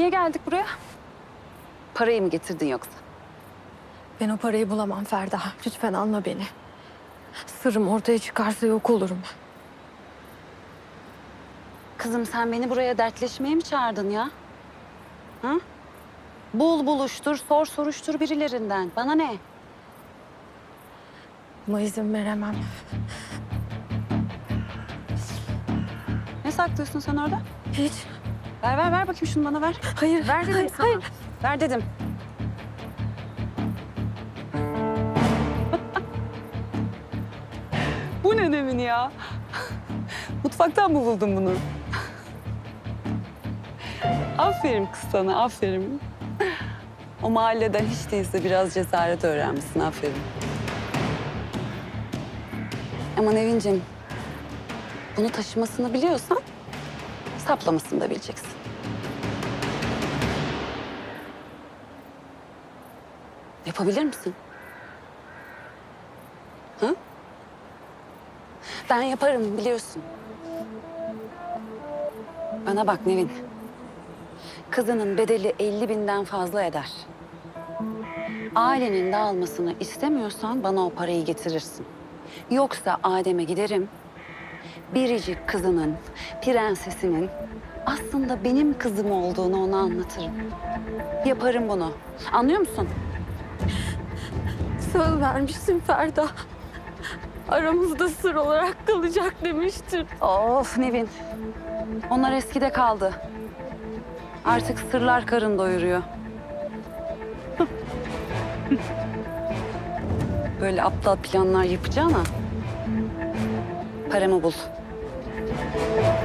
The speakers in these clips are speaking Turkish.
niye geldik buraya? Parayı mı getirdin yoksa? Ben o parayı bulamam Ferda. Lütfen alma beni. Sırrım ortaya çıkarsa yok olurum. Kızım sen beni buraya dertleşmeye mi çağırdın ya? Hı? Bul buluştur, sor soruştur birilerinden. Bana ne? Buna izin veremem. Ne saklıyorsun sen orada? Hiç. Ver ver ver bakayım şunu bana ver. Hayır. Ver dedim hayır, sana. hayır. Ver dedim. Bu ne demin ya? Mutfaktan mı buldun bunu? aferin kız sana, aferin. O mahalleden hiç değilse biraz cesaret öğrenmişsin, aferin. Ama Nevin'cim, bunu taşımasını biliyorsan saplamasını da bileceksin. Yapabilir misin? Hı? Ben yaparım biliyorsun. Bana bak Nevin. Kızının bedeli 50 binden fazla eder. Ailenin dağılmasını istemiyorsan bana o parayı getirirsin. Yoksa Adem'e giderim. Biricik kızının, prensesinin aslında benim kızım olduğunu ona anlatırım. Yaparım bunu. Anlıyor musun? Söz vermişsin Ferda. Aramızda sır olarak kalacak demiştin. Of Nevin. Onlar eskide kaldı. Artık sırlar karın doyuruyor. Böyle aptal planlar yapacağına paramı bul. Thank you.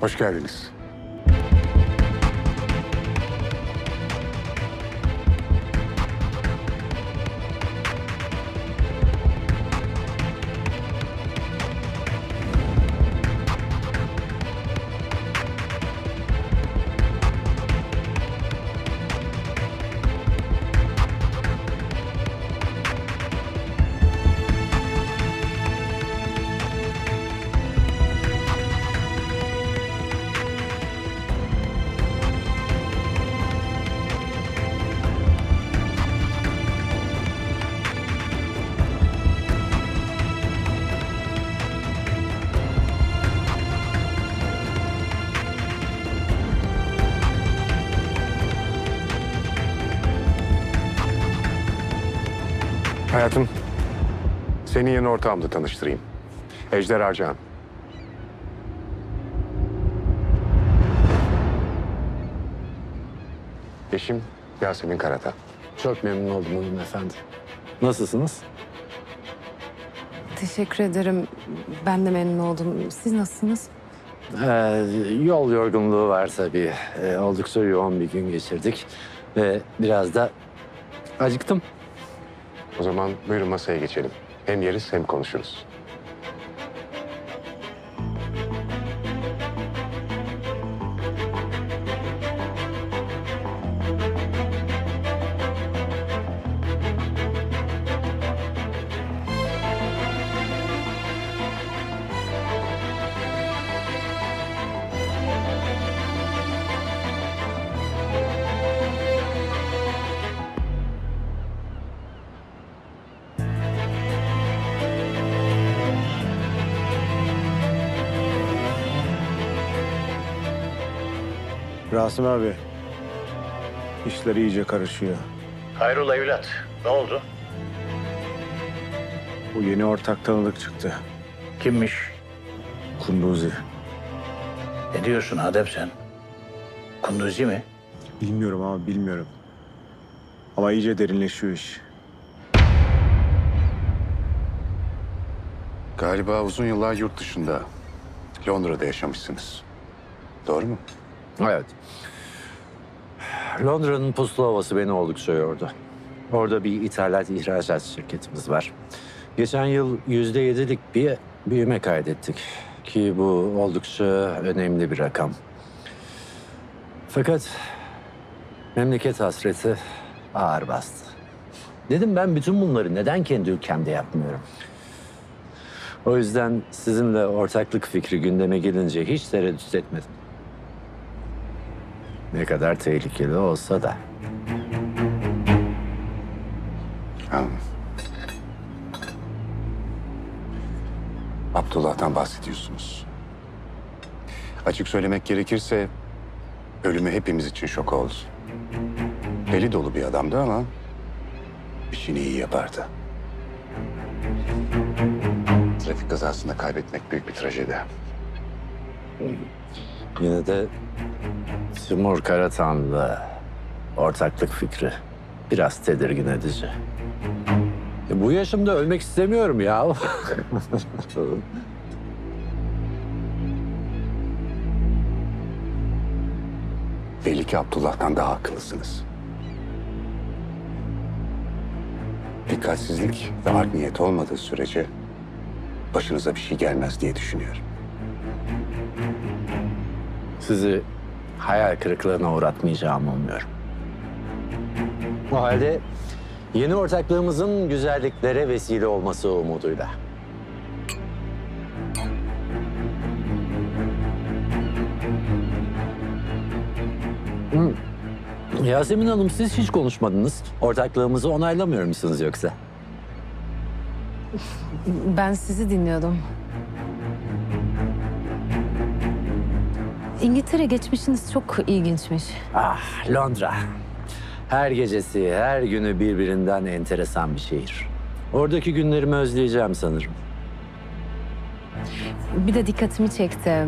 Hoş geldiniz. Hayatım, seni yeni ortağımla tanıştırayım. Ejder Arcan. Eşim Yasemin Karata. Çok memnun oldum hanımefendi. Nasılsınız? Teşekkür ederim. Ben de memnun oldum. Siz nasılsınız? Ee, yol yorgunluğu var tabii. Ee, oldukça yoğun bir gün geçirdik. Ve biraz da acıktım. O zaman buyurun masaya geçelim. Hem yeriz hem konuşuruz. Rasim abi. işler iyice karışıyor. Hayrola evlat? Ne oldu? Bu yeni ortak tanıdık çıktı. Kimmiş? Kunduzi. Ne diyorsun Adem sen? Kunduzi mi? Bilmiyorum ama bilmiyorum. Ama iyice derinleşiyor iş. Galiba uzun yıllar yurt dışında, Londra'da yaşamışsınız. Doğru mu? Evet. Londra'nın puslu havası beni oldukça yordu. Orada bir ithalat ihracat şirketimiz var. Geçen yıl yüzde yedilik bir büyüme kaydettik. Ki bu oldukça önemli bir rakam. Fakat memleket hasreti ağır bastı. Dedim ben bütün bunları neden kendi ülkemde yapmıyorum? O yüzden sizinle ortaklık fikri gündeme gelince hiç tereddüt etmedim. Ne kadar tehlikeli olsa da. Anladım. Abdullah'tan bahsediyorsunuz. Açık söylemek gerekirse ölümü hepimiz için şok oldu. Deli dolu bir adamdı ama işini iyi yapardı. Trafik kazasında kaybetmek büyük bir trajedi. Yine de Timur Karatan'la ortaklık fikri biraz tedirgin edici. E, bu yaşımda ölmek istemiyorum ya. Belli ki Abdullah'tan daha akıllısınız. Dikkatsizlik ve art niyet olmadığı sürece başınıza bir şey gelmez diye düşünüyorum. Sizi hayal kırıklığına uğratmayacağımı umuyorum. O halde yeni ortaklığımızın güzelliklere vesile olması umuduyla. Hmm. Yasemin Hanım siz hiç konuşmadınız. Ortaklığımızı onaylamıyor musunuz yoksa? Ben sizi dinliyordum. İngiltere geçmişiniz çok ilginçmiş. Ah Londra. Her gecesi, her günü birbirinden enteresan bir şehir. Oradaki günlerimi özleyeceğim sanırım. Bir de dikkatimi çekti.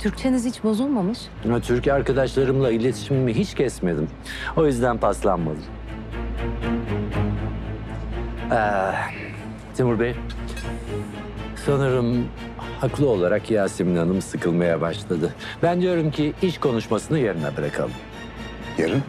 Türkçeniz hiç bozulmamış. Ama Türk arkadaşlarımla iletişimimi hiç kesmedim. O yüzden paslanmadım. Ee, Timur Bey, sanırım haklı olarak Yasemin Hanım sıkılmaya başladı. Ben diyorum ki iş konuşmasını yarına bırakalım. Yarın